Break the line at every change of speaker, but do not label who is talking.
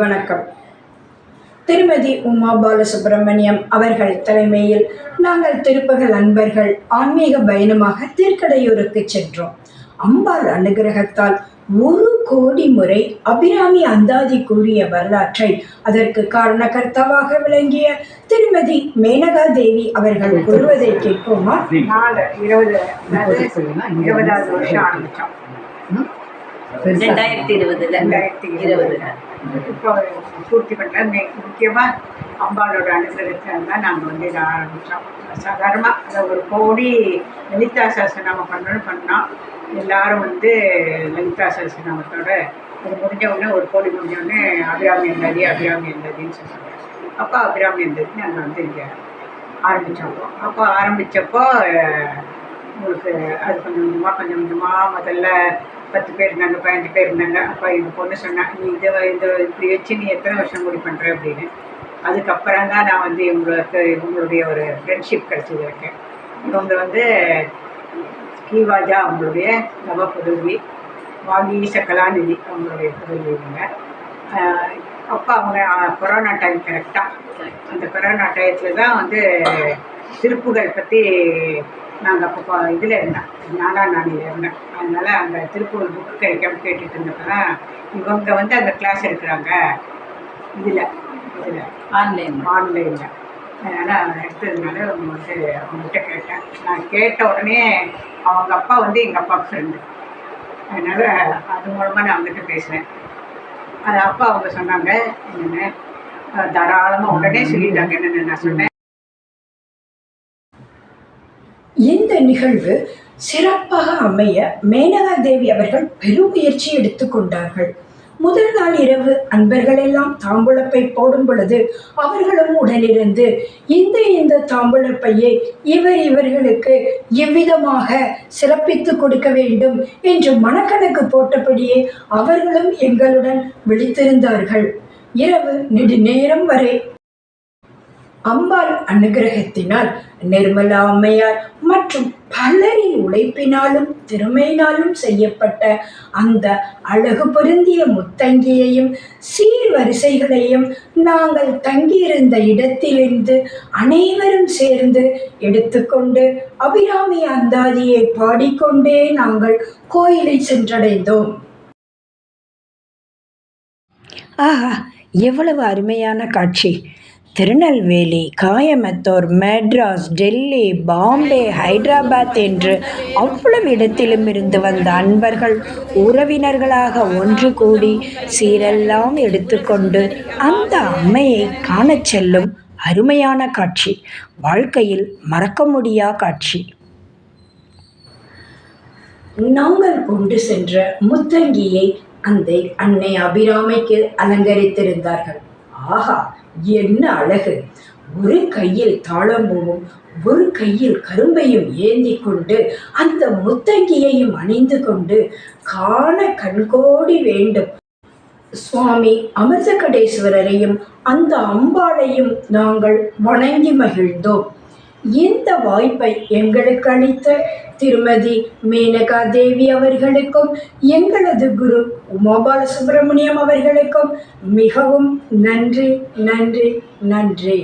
வணக்கம் திருமதி உமா பாலசுப்பிரமணியம் அவர்கள் தலைமையில் நாங்கள் திருப்பகல் அன்பர்கள் ஆன்மீக பயணமாக திருக்கடையூருக்கு சென்றோம் அம்பாள் அனுகிரகத்தால் ஒரு கோடி முறை அபிராமி அந்தாதி கூறிய வரலாற்றை அதற்கு காரணகர்த்தாவாக விளங்கிய திருமதி மேனகா தேவி அவர்கள் கூறுவதை கேட்போமா
இருபது இருபதாவது வருஷம் ஆரம்பிச்சோம்
ரெண்டாயிரத்தி இருபதுல ரெண்டாயிரத்தி இருபதுல
இப்போ பூர்த்தி பண்ண முக்கியமாக அம்பாளோட அனுகிரகத்தால் தான் நாங்கள் வந்து இதை ஆரம்பித்தோம் சாதாரணமாக அதை ஒரு கோடி லலிதா சாஸ்திரநாமம் பண்ணணும்னு பண்ணோம் எல்லாரும் வந்து லலிதா சாஸ்திரநாமத்தோட அது முடிஞ்சவுடனே ஒரு கோடி முடிஞ்சவுடனே அபிராமி எந்ததி அபிராமி எந்ததின்னு சொன்னாங்க அப்போ அபிராமி எந்ததி நாங்கள் வந்து இங்கே ஆரம்பித்தப்போ அப்போ ஆரம்பித்தப்போ உங்களுக்கு அது கொஞ்சம் கொஞ்சமாக கொஞ்சம் கொஞ்சமாக முதல்ல பத்து பேர் இருந்தாங்க பதினஞ்சு பேர் இருந்தாங்க அப்போ இந்த பொண்ணு சொன்னாங்க நீ இதை இந்த இப்படி வச்சு நீ எத்தனை வருஷம் கூடி பண்ணுற அப்படின்னு அதுக்கப்புறம் தான் நான் வந்து இவங்களுக்கு இவங்களுடைய ஒரு ஃப்ரெண்ட்ஷிப் கிடச்சிது இருக்கேன் இவங்க வந்து கீவாஜா அவங்களுடைய நவ புதல்வி வாங்கி சக்கலாநிதி அவங்களுடைய புதல்வி இவங்க அப்போ அவங்க கொரோனா டைம் கரெக்டாக அந்த கொரோனா டயத்தில் தான் வந்து திருப்புகள் பற்றி நாங்கள் அப்போ இதில் இருந்தோம் நாலாம் நாளையில் இருந்தேன் அதனால் அந்த திருப்பூர் புக்கு கிடைக்காம கேட்டுட்டு இருந்தப்போ இவங்க வந்து அந்த கிளாஸ் எடுக்கிறாங்க இதில்
இதில் ஆன்லைன்
ஆன்லைனில் அதனால் அவன் எடுத்ததுனால வந்து அவங்ககிட்ட கேட்டேன் நான் கேட்ட உடனே அவங்க அப்பா வந்து எங்கள் அப்பா ஃப்ரெண்டு அதனால் அது மூலமாக நான் அவங்ககிட்ட பேசுகிறேன் அது அப்பா அவங்க சொன்னாங்க என்னென்ன தாராளமாக உடனே சொல்லிட்டாங்க என்னென்ன நான் சொன்னேன்
நிகழ்வு சிறப்பாக அமைய மேனகா தேவி அவர்கள் பெரும் முயற்சி எடுத்துக்கொண்டார்கள் முதல் நாள் இரவு அன்பர்கள் எல்லாம் தாம்பூலப்பை போடும் பொழுது அவர்களும் உடனிருந்து இந்த இந்த தாம்பூலப்பையை இவர் இவர்களுக்கு எவ்விதமாக சிறப்பித்து கொடுக்க வேண்டும் என்று மனக்கணக்கு போட்டபடியே அவர்களும் எங்களுடன் விழித்திருந்தார்கள் இரவு நெடுநேரம் வரை அம்பாள் அனுகிரகத்தினால் நிர்மலா அம்மையார் மற்றும் பலரின் உழைப்பினாலும் திறமையினாலும் செய்யப்பட்ட அந்த அழகு பொருந்திய முத்தங்கியையும் சீர்வரிசைகளையும் நாங்கள் தங்கியிருந்த இடத்திலிருந்து அனைவரும் சேர்ந்து எடுத்துக்கொண்டு அபிராமி அந்தாதியை பாடிக்கொண்டே நாங்கள் கோயிலை சென்றடைந்தோம் ஆஹா எவ்வளவு அருமையான காட்சி திருநெல்வேலி காயமத்தூர் மெட்ராஸ் டெல்லி பாம்பே ஹைதராபாத் என்று அவ்வளவு இடத்திலும் இருந்து வந்த அன்பர்கள் உறவினர்களாக ஒன்று கூடி சீரெல்லாம் எடுத்துக்கொண்டு அந்த அம்மையை காணச் செல்லும் அருமையான காட்சி வாழ்க்கையில் மறக்க முடியா காட்சி நாங்கள் கொண்டு சென்ற முத்தங்கியை அந்த அன்னை அபிராமைக்கு அலங்கரித்திருந்தார்கள் ஆஹா என்ன அழகு ஒரு கையில் தாளம்பூவும் ஒரு கையில் கரும்பையும் ஏந்தி கொண்டு அந்த முத்தங்கியையும் அணிந்து கொண்டு காண கண்கோடி வேண்டும் சுவாமி அமிர்தகடேஸ்வரரையும் அந்த அம்பாளையும் நாங்கள் வணங்கி மகிழ்ந்தோம் இந்த வாய்ப்பை எங்களுக்கு அளித்த திருமதி மேனகா தேவி அவர்களுக்கும் எங்களது குரு உமாபால சுப்பிரமணியம் அவர்களுக்கும் மிகவும் நன்றி நன்றி நன்றி